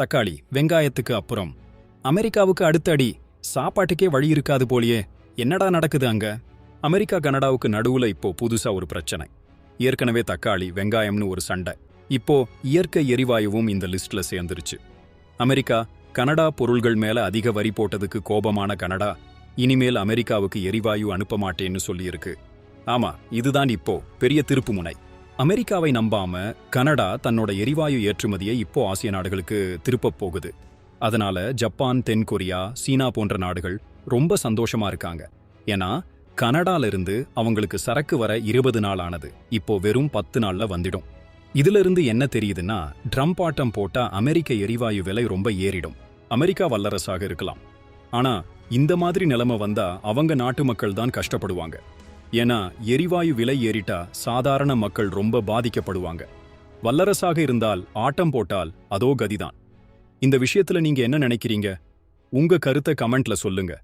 தக்காளி வெங்காயத்துக்கு அப்புறம். அமெரிக்காவுக்கு அடுத்த அடி சாப்பாட்டுக்கே வழி இருக்காது போலியே என்னடா நடக்குது அங்க? அமெரிக்கா கனடாவுக்கு நடுவுல இப்போ புதுசா ஒரு பிரச்சனை. ஏற்கனவே தக்காளி வெங்காயம்னு ஒரு சண்டை. இப்போ இயற்கை எரிவாயுவும் இந்த லிஸ்ட்ல சேர்ந்துருச்சு. அமெரிக்கா கனடா பொருள்கள் மேல அதிக வரி போட்டதுக்கு கோபமான கனடா இனிமேல் அமெரிக்காவுக்கு எரிவாயு அனுப்ப மாட்டேன்னு சொல்லியிருக்கு. ஆமா இதுதான் இப்போ பெரிய திருப்புமுனை அமெரிக்காவை நம்பாம கனடா தன்னோட எரிவாயு ஏற்றுமதியை இப்போ ஆசிய நாடுகளுக்கு திருப்பப் போகுது. அதனால ஜப்பான் தென் கொரியா சீனா போன்ற நாடுகள் ரொம்ப சந்தோஷமா இருக்காங்க. ஏன்னா கனடால இருந்து அவங்களுக்கு சரக்கு வர இருபது நாள் ஆனது. இப்போ வெறும் பத்து நாள்ல வந்துடும். இதுல இருந்து என்ன தெரியுதுன்னா ட்ரம்ப் ஆட்டம் போட்டா அமெரிக்க எரிவாயு விலை ரொம்ப ஏறிடும். அமெரிக்கா வல்லரசாக இருக்கலாம். ஆனா இந்த மாதிரி நிலைமை வந்தா அவங்க நாட்டு மக்கள் தான் கஷ்டப்படுவாங்க. ஏன்னா எரிவாயு விலை ஏறிட்டா சாதாரண மக்கள் ரொம்ப பாதிக்கப்படுவாங்க. வல்லரசாக இருந்தால் ஆட்டம் போட்டால் அதோ கதிதான். இந்த விஷயத்துல நீங்க என்ன நினைக்கிறீங்க? உங்க கருத்தை கமெண்ட்ல சொல்லுங்க.